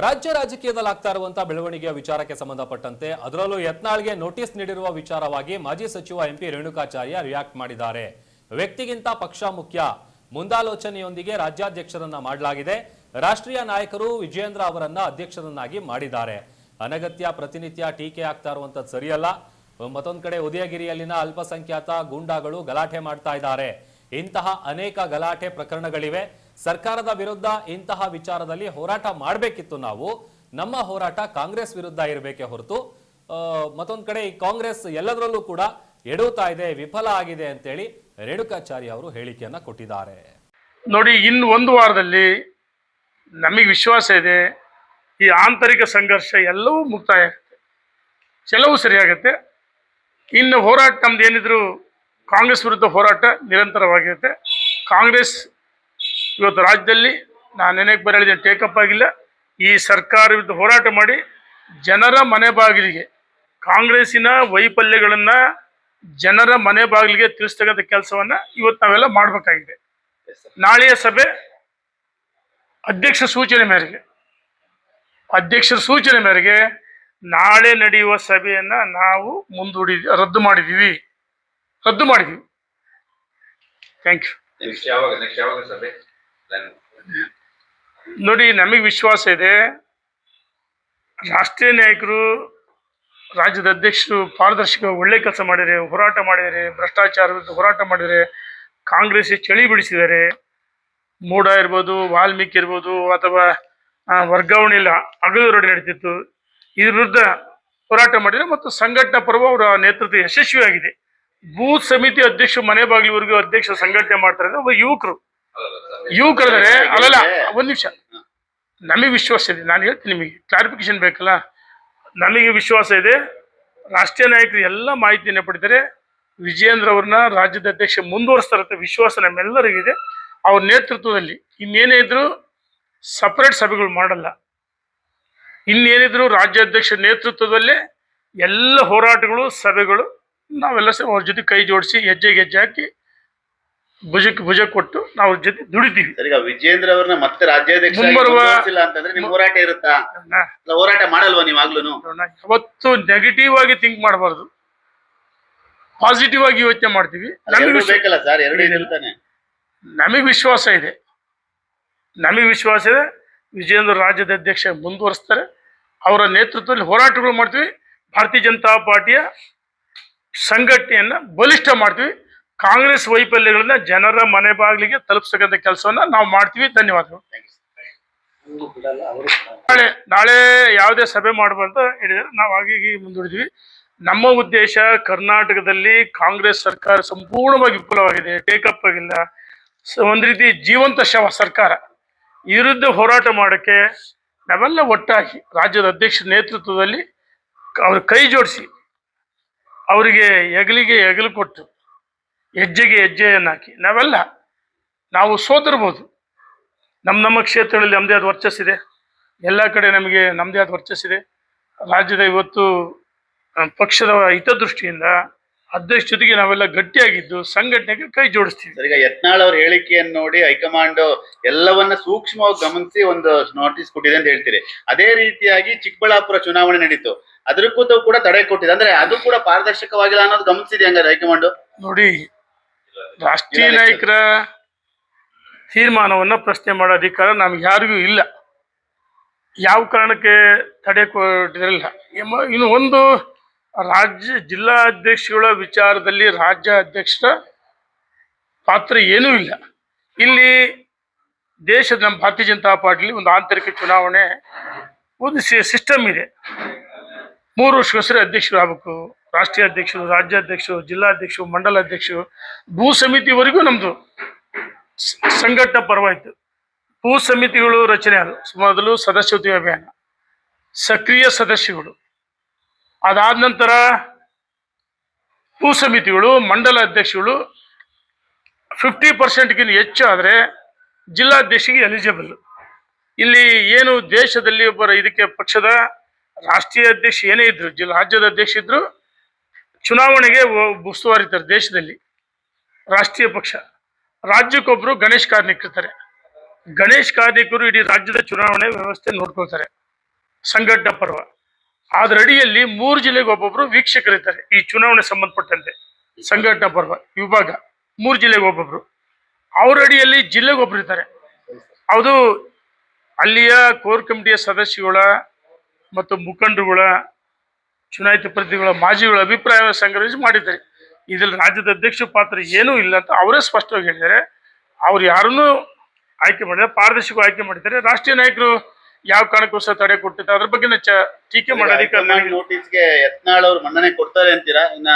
ರಾಜ್ಯ ರಾಜಕೀಯದಲ್ಲಿ ಆಗ್ತಾ ಇರುವಂತಹ ಬೆಳವಣಿಗೆಯ ವಿಚಾರಕ್ಕೆ ಸಂಬಂಧಪಟ್ಟಂತೆ ಅದರಲ್ಲೂ ಯತ್ನಾಳ್ಗೆ ನೋಟಿಸ್ ನೀಡಿರುವ ವಿಚಾರವಾಗಿ ಮಾಜಿ ಸಚಿವ ಎಂಪಿ ರೇಣುಕಾಚಾರ್ಯ ರಿಯಾಕ್ಟ್ ಮಾಡಿದ್ದಾರೆ. ವ್ಯಕ್ತಿಗಿಂತ ಪಕ್ಷ ಮುಖ್ಯ ಮುಂದಾಲೋಚನೆಯೊಂದಿಗೆ ರಾಜ್ಯಾಧ್ಯಕ್ಷರನ್ನ ಮಾಡಲಾಗಿದೆ. ರಾಷ್ಟ್ರೀಯ ನಾಯಕರು ವಿಜಯೇಂದ್ರ ಅವರನ್ನ ಅಧ್ಯಕ್ಷರನ್ನಾಗಿ ಮಾಡಿದ್ದಾರೆ. ಅನಗತ್ಯ ಪ್ರತಿನಿತ್ಯ ಟೀಕೆ ಆಗ್ತಾ ಇರುವಂತದ್ದು ಸರಿಯಲ್ಲ. ಮತ್ತೊಂದು ಕಡೆ ಉದಯಗಿರಿಯಲ್ಲಿನ ಅಲ್ಪಸಂಖ್ಯಾತ ಗೂಂಡಾಗಳು ಗಲಾಟೆ ಮಾಡ್ತಾ ಇದ್ದಾರೆ. ಇಂತಹ ಅನೇಕ ಗಲಾಟೆ ಪ್ರಕರಣಗಳಿವೆ. ಸರ್ಕಾರದ ವಿರುದ್ಧ ಇಂತಹ ವಿಚಾರದಲ್ಲಿ ಹೋರಾಟ ಮಾಡಬೇಕಿತ್ತು ನಾವು. ನಮ್ಮ ಹೋರಾಟ ಕಾಂಗ್ರೆಸ್ ವಿರುದ್ಧ ಇರಬೇಕೆ ಹೊರತು ಮತ್ತೊಂದು ಕಡೆ ಈ ಕಾಂಗ್ರೆಸ್ ಎಲ್ಲದರಲ್ಲೂ ಕೂಡ ಎಡುತ್ತಾ ಇದೆ, ವಿಫಲ ಆಗಿದೆ ಅಂತೇಳಿ ರೇಣುಕಾಚಾರ್ಯ ಅವರು ಹೇಳಿಕೆಯನ್ನ ಕೊಟ್ಟಿದ್ದಾರೆ. ನೋಡಿ, ಇನ್ನು ಒಂದು ವಾರದಲ್ಲಿ ನಮಗೆ ವಿಶ್ವಾಸ ಇದೆ, ಈ ಆಂತರಿಕ ಸಂಘರ್ಷ ಎಲ್ಲವೂ ಮುಕ್ತಾಯ ಆಗುತ್ತೆ ಎಲ್ಲವೂ ಸರಿಯಾಗುತ್ತೆ. ಇನ್ನು ಹೋರಾಟ ನಮ್ದು ಏನಿದ್ರು ಕಾಂಗ್ರೆಸ್ ವಿರುದ್ಧ ಹೋರಾಟ ನಿರಂತರವಾಗಿರುತ್ತೆ. ಕಾಂಗ್ರೆಸ್ ಇವತ್ತು ರಾಜ್ಯದಲ್ಲಿ ನಾನು ನೆನೆಗೆ ಬರಲಿದ್ದೇನೆ ಟೇಕಪ್ ಆಗಿಲ್ಲ. ಈ ಸರ್ಕಾರ ವಿರುದ್ಧ ಹೋರಾಟ ಮಾಡಿ ಜನರ ಮನೆ ಬಾಗಿಲಿಗೆ, ಕಾಂಗ್ರೆಸ್ಸಿನ ವೈಫಲ್ಯಗಳನ್ನು ಜನರ ಮನೆ ಬಾಗಿಲಿಗೆ ತಿಳಿಸ್ತಕ್ಕಂಥ ಕೆಲಸವನ್ನು ಇವತ್ತು ನಾವೆಲ್ಲ ಮಾಡಬೇಕಾಗಿದೆ. ನಾಳೆಯ ಸಭೆ ಅಧ್ಯಕ್ಷ ಸೂಚನೆ ಮೇರೆಗೆ ಅಧ್ಯಕ್ಷರ ಸೂಚನೆ ಮೇರೆಗೆ ನಾಳೆ ನಡೆಯುವ ಸಭೆಯನ್ನ ನಾವು ಮುಂದೂಡಿ, ರದ್ದು ಮಾಡಿದ್ದೀವಿ. ರದ್ದು ಮಾಡಿದ್ದೀವಿ. ಥ್ಯಾಂಕ್ ಯು ನೆಕ್ಸ್ಟ್ ಯಾವಾಗ ನೆಕ್ಸ್ಟ್ ಯಾವಾಗ ಸಭೆ? ನೋಡಿ, ನಮಗೆ ವಿಶ್ವಾಸ ಇದೆ. ರಾಷ್ಟ್ರೀಯ ನಾಯಕರು, ರಾಜ್ಯದ ಅಧ್ಯಕ್ಷರು ಪಾರದರ್ಶಕ ಒಳ್ಳೆ ಕೆಲಸ ಮಾಡಿದರೆ, ಹೋರಾಟ ಮಾಡಿದರೆ, ಭ್ರಷ್ಟಾಚಾರ ವಿರುದ್ಧ ಹೋರಾಟ ಮಾಡಿದರೆ, ಕಾಂಗ್ರೆಸ್ ಚಳಿ ಬಿಡಿಸಿದ್ದಾರೆ ಮೂಡ ಇರ್ಬೋದು, ವಾಲ್ಮೀಕಿ ಇರ್ಬೋದು, ಅಥವಾ ವರ್ಗಾವಣೆ ಇಲ್ಲ ಅಗಲುರಡಿ ನಡೀತಿತ್ತು. ಇದ್ರ ವಿರುದ್ಧ ಹೋರಾಟ ಮಾಡಿದರೆ ಮತ್ತು ಸಂಘಟನಾ ಪರ್ವ ಅವರ ನೇತೃತ್ವ ಯಶಸ್ವಿಯಾಗಿದೆ. ಬೂತ್ ಸಮಿತಿ ಅಧ್ಯಕ್ಷ ಮನೆ ಬಾಗಿಲಿವರೆಗೂ ಅಧ್ಯಕ್ಷ ಸಂಘಟನೆ ಮಾಡ್ತಾರೆ ಒಬ್ಬ ಯುವಕರು. ಯುವಕರಿದ್ದಾರೆ ಅಲ್ಲಲ್ಲ ಒಂದ್ ನಿಮಿಷ. ನಮಗೆ ವಿಶ್ವಾಸ ಇದೆ. ನಾನು ಹೇಳ್ತೀನಿ ನಿಮಗೆ ಕ್ಲಾರಿಫಿಕೇಶನ್ ಬೇಕಲ್ಲ? ನಮಗೆ ವಿಶ್ವಾಸ ಇದೆ. ರಾಷ್ಟ್ರೀಯ ನಾಯಕರು ಎಲ್ಲ ಮಾಹಿತಿಯನ್ನು ಪಡೆದರೆ ವಿಜಯೇಂದ್ರ ಅವ್ರನ್ನ ರಾಜ್ಯದ ಅಧ್ಯಕ್ಷ ಮುಂದುವರಿಸ್ತಾರೆ ಅಂತ ವಿಶ್ವಾಸ ನಮ್ಮೆಲ್ಲರಿಗಿದೆ ಅವ್ರ ನೇತೃತ್ವದಲ್ಲಿ ಇನ್ನೇನೇ ಇದ್ರು ಸಪರೇಟ್ ಸಭೆಗಳು ಮಾಡಲ್ಲ. ಇನ್ನೇನಿದ್ರು ರಾಜ್ಯಾಧ್ಯಕ್ಷ ನೇತೃತ್ವದಲ್ಲೇ ಎಲ್ಲ ಹೋರಾಟಗಳು ಸಭೆಗಳು ನಾವೆಲ್ಲ ಸಹ ಅವ್ರ ಜೊತೆ ಕೈ ಜೋಡಿಸಿ ಹೆಜ್ಜೆಗೆ ಹೆಜ್ಜೆ ಹಾಕಿ ಭುಜಕ್ಕೆ ಭುಜ ಕೊಟ್ಟು ನಾವು ಜೊತೆ ದುಡಿತೀವಿ. ಸರ್ ಈಗ ವಿಜೇಂದ್ರ ಅವ್ರನ್ನ ಮತ್ತೆ ರಾಜ್ಯಾಧ್ಯಕ್ಷ ಮುಂಬರುವ- ಅಂತಂದ್ರೆ ನಿಮ್ ಹೋರಾಟ ಇರುತ್ತಾ? ಇಲ್ಲ ಹೋರಾಟ ಮಾಡಲ್ವಾ ನೀವಾಗ್ಲೂ ನೋಡೋಣ. ಯಾವತ್ತು ನೆಗೆಟಿವ್ ಆಗಿ ಥಿಂಕ್ ಮಾಡಬಾರ್ದು. ಪಾಸಿಟಿವ್ ಆಗಿ ಯೋಚನೆ ಮಾಡ್ತೀವಿ. ನಮಗೆ ಎರಡು ವಿಶ್ವ- ಬೇಕಲ್ಲ ಸರ್? ಎರಡು ಇದೆ. ಇರ್ತಾನೆ ನಮಗೆ ವಿಶ್ವಾಸ ಇದೆ. ನಮಗೆ ವಿಶ್ವಾಸ ಇದೆ. ವಿಜಯೇಂದ್ರ ರಾಜ್ಯದ ಅಧ್ಯಕ್ಷ ಮುಂದುವರಿಸ್ತಾರೆ. ಅವರ ನೇತೃತ್ವದಲ್ಲಿ ಹೋರಾಟಗಳು ಮಾಡ್ತೀವಿ. ಭಾರತೀಯ ಜನತಾ ಪಾರ್ಟಿಯ ಸಂಘಟನೆಯನ್ನ ಬಲಿಷ್ಠ ಮಾಡ್ತೀವಿ. ಕಾಂಗ್ರೆಸ್ ವೈಫಲ್ಯಗಳನ್ನ ಜನರ ಮನೆ ಬಾಗಿಲಿಗೆ ತಲುಪಿಸ್ತಕ್ಕಂಥ ಕೆಲಸವನ್ನ ನಾವು ಮಾಡ್ತೀವಿ. ಧನ್ಯವಾದಗಳು. ನಾಳೆ ನಾಳೆ ಯಾವುದೇ ಸಭೆ ಮಾಡಬಾರ್ದು ಹೇಳಿದ್ರೆ. ನಾವು ಹಾಗೆ ಮುಂದೂಡಿದ್ವಿ ನಮ್ಮ ಉದ್ದೇಶ ಕರ್ನಾಟಕದಲ್ಲಿ ಕಾಂಗ್ರೆಸ್ ಸರ್ಕಾರ ಸಂಪೂರ್ಣವಾಗಿ ವಿಫಲವಾಗಿದೆ ಟೇಕಪ್ ಆಗಿಲ್ಲ. ಒಂದು ರೀತಿ ಜೀವಂತ ಶವ ಸರ್ಕಾರ. ವಿರುದ್ಧ ಹೋರಾಟ ಮಾಡೋಕ್ಕೆ ನಾವೆಲ್ಲ ಒಟ್ಟಾಗಿ ರಾಜ್ಯದ ಅಧ್ಯಕ್ಷ ನೇತೃತ್ವದಲ್ಲಿ ಅವ್ರ ಕೈ ಜೋಡಿಸಿ, ಅವರಿಗೆ ಹೆಗಲಿಗೆ ಹೆಗಲು ಕೊಟ್ಟು ಹೆಜ್ಜೆಗೆ ಹೆಜ್ಜೆಯನ್ನು ಹಾಕಿ ನಾವೆಲ್ಲ ನಾವು ಸೋತಿರ್ಬೋದು. ನಮ್ಮ ನಮ್ಮ ಕ್ಷೇತ್ರಗಳಲ್ಲಿ ನಮ್ಮದೇ ಆದ ವರ್ಚಸ್ಸಿದೆ ಎಲ್ಲ ಕಡೆ ನಮಗೆ ನಮ್ಮದೇ ಆದ ವರ್ಚಸ್ಸಿದೆ ರಾಜ್ಯದ ಇವತ್ತು ಪಕ್ಷದ ಹಿತದೃಷ್ಟಿಯಿಂದ ಅಧ್ಯಕ್ಷ ಜೊತೆಗೆ ನಾವೆಲ್ಲ ಗಟ್ಟಿಯಾಗಿದ್ದು ಸಂಘಟನೆಗೆ ಕೈ ಜೋಡಿಸ್ತೀವಿ. ಸರ್ ಈಗ ಯತ್ನಾಳ್ ಅವ್ರ ಹೇಳಿಕೆಯನ್ನು ನೋಡಿ ಹೈಕಮಾಂಡ್ ಎಲ್ಲವನ್ನ ಸೂಕ್ಷ್ಮವಾಗಿ ಗಮನಿಸಿ ಒಂದು ನೋಟಿಸ್ ಕೊಟ್ಟಿದೆ ಅಂತ ಹೇಳ್ತೀರಿ. ಅದೇ ರೀತಿಯಾಗಿ ಚಿಕ್ಕಬಳ್ಳಾಪುರ ಚುನಾವಣೆ ನಡೀತು. ಅದಕ್ಕೂ ಕೂಡ ತಡೆ ಕೊಟ್ಟಿದೆ. ಅಂದ್ರೆ ಅದು ಕೂಡ ಪಾರದರ್ಶಕವಾಗಿಲ್ಲ ಅನ್ನೋದು ಗಮನಿಸಿದೆ ಹಂಗಾರೆ ಹೈಕಮಾಂಡ್? ನೋಡಿ ರಾಷ್ಟ್ರೀಯ ನಾಯಕರ ತೀರ್ಮಾನವನ್ನು ಪ್ರಶ್ನೆ ಮಾಡೋ ಅಧಿಕಾರ ನಮ್ಗೆ ಯಾರಿಗೂ ಇಲ್ಲ. ಯಾವ ಕಾರಣಕ್ಕೆ ತಡೆ ಕೊಟ್ಟಿರಲಿಲ್ಲ. ಇನ್ನು ಒಂದು ರಾಜ್ಯ ಜಿಲ್ಲಾ ಅಧ್ಯಕ್ಷಗಳ ವಿಚಾರದಲ್ಲಿ ರಾಜ್ಯ ಅಧ್ಯಕ್ಷರ ಪಾತ್ರ ಏನೂ ಇಲ್ಲ. ಇಲ್ಲಿ ದೇಶದ ನಮ್ಮ ಭಾರತೀಯ ಜನತಾ ಪಾರ್ಟಿಲಿ ಒಂದು ಆಂತರಿಕ ಚುನಾವಣೆ ಒಂದು ಸಿಸ್ಟಮ್ ಇದೆ. ಮೂರು ವರ್ಷಕ್ಕೋಸ್ಕರ ಅಧ್ಯಕ್ಷರು ಆಗಬೇಕು. ರಾಷ್ಟ್ರೀಯ ಅಧ್ಯಕ್ಷರು ರಾಜ್ಯಾಧ್ಯಕ್ಷರು ಜಿಲ್ಲಾಧ್ಯಕ್ಷರು ಮಂಡಲ ಅಧ್ಯಕ್ಷರು, ಭೂ ಸಮಿತಿವರೆಗೂ ನಮ್ಮದು ಸಂಘಟ ಪರವಾಯಿತು ಭೂ ಸಮಿತಿಗಳು ರಚನೆ ಅದು. ಮೊದಲು ಸದಸ್ಯತ್ವ ಅಭಿಯಾನ. ಸಕ್ರಿಯ ಸದಸ್ಯಗಳು. ಅದಾದ ನಂತರ ಭೂ ಸಮಿತಿಗಳು, ಮಂಡಲ ಅಧ್ಯಕ್ಷಗಳು ಫಿಫ್ಟಿ ಪರ್ಸೆಂಟ್ಗಿಂತ ಹೆಚ್ಚು ಆದರೆ ಜಿಲ್ಲಾಧ್ಯಕ್ಷಿಗೆ ಎಲಿಜಿಬಲ್ ಇಲ್ಲಿ ಏನು ದೇಶದಲ್ಲಿ ಒಬ್ಬರ ಇದಕ್ಕೆ ಪಕ್ಷದ ರಾಷ್ಟ್ರೀಯ ಅಧ್ಯಕ್ಷ ಏನೇ ಇದ್ರು ಜಿಲ್ಲಾ ರಾಜ್ಯದ ಅಧ್ಯಕ್ಷ ಇದ್ರು, ಚುನಾವಣೆಗೆ ಉಸ್ತುವಾರಿ ಇರ್ತಾರೆ ದೇಶದಲ್ಲಿ. ರಾಷ್ಟ್ರೀಯ ಪಕ್ಷ. ರಾಜ್ಯಕ್ಕೊಬ್ರು ಗಣೇಶ್ ಕಾರ್ಣಿಕ್ ಇರ್ತಾರೆ ಗಣೇಶ್ ಕಾರ್ಣಿಕರು ಇಡೀ ರಾಜ್ಯದ ಚುನಾವಣೆ ವ್ಯವಸ್ಥೆ ನೋಡ್ಕೊಳ್ತಾರೆ. ಸಂಘಟನಾ ಪರ್ವ. ಅದರ ಅಡಿಯಲ್ಲಿ ಮೂರು ಜಿಲ್ಲೆಗೆ ಒಬ್ಬೊಬ್ರು ವೀಕ್ಷಕರಿದ್ದಾರೆ ಈ ಚುನಾವಣೆ ಸಂಬಂಧಪಟ್ಟಂತೆ. ಸಂಘಟನಾ ಪರ್ವ, ವಿಭಾಗ. ಮೂರು ಜಿಲ್ಲೆಗೆ ಒಬ್ಬೊಬ್ರು. ಅವ್ರ ಅಡಿಯಲ್ಲಿ ಜಿಲ್ಲೆಗೆ ಒಬ್ರು ಇರ್ತಾರೆ ಅದು ಅಲ್ಲಿಯ ಕೋರ್ ಕಮಿಟಿಯ ಸದಸ್ಯಗಳ ಮತ್ತು ಮುಖಂಡರುಗಳ ಚುನಾಯಿತ ಪ್ರತಿನಿಧಿಗಳ ಮಾಜಿಗಳ ಅಭಿಪ್ರಾಯ ಸಂಗ್ರಹಿಸಿ ಮಾಡಿದ್ದಾರೆ. ಇದರಲ್ಲಿ ರಾಜ್ಯದ ಅಧ್ಯಕ್ಷ ಪಾತ್ರ ಏನೂ ಇಲ್ಲ ಅಂತ ಅವರೇ ಸ್ಪಷ್ಟವಾಗಿ ಹೇಳಿದ್ದಾರೆ. ಅವ್ರು ಯಾರನ್ನೂ ಆಯ್ಕೆ ಮಾಡಿದ್ದಾರೆ ಪಾರದರ್ಶಕ ಆಯ್ಕೆ ಮಾಡಿದ್ದಾರೆ. ರಾಷ್ಟ್ರೀಯ ನಾಯಕರು ಯಾವ ಕಾರಣಕ್ಕೋಸ್ಕರ ತಡೆ ಕೊಟ್ಟಿದ್ದಾರೆ ಅದ್ರ ಬಗ್ಗೆ ಚ ಟೀಕೆ ಮಾಡೋದಕ್ಕೆ ನೋಟಿಸ್ಗೆ ಯತ್ನಾಳ್ ಅವ್ರು ಮನ್ನಣೆ ಕೊಡ್ತಾರೆ ಅಂತೀರಾ? ಇನ್ನ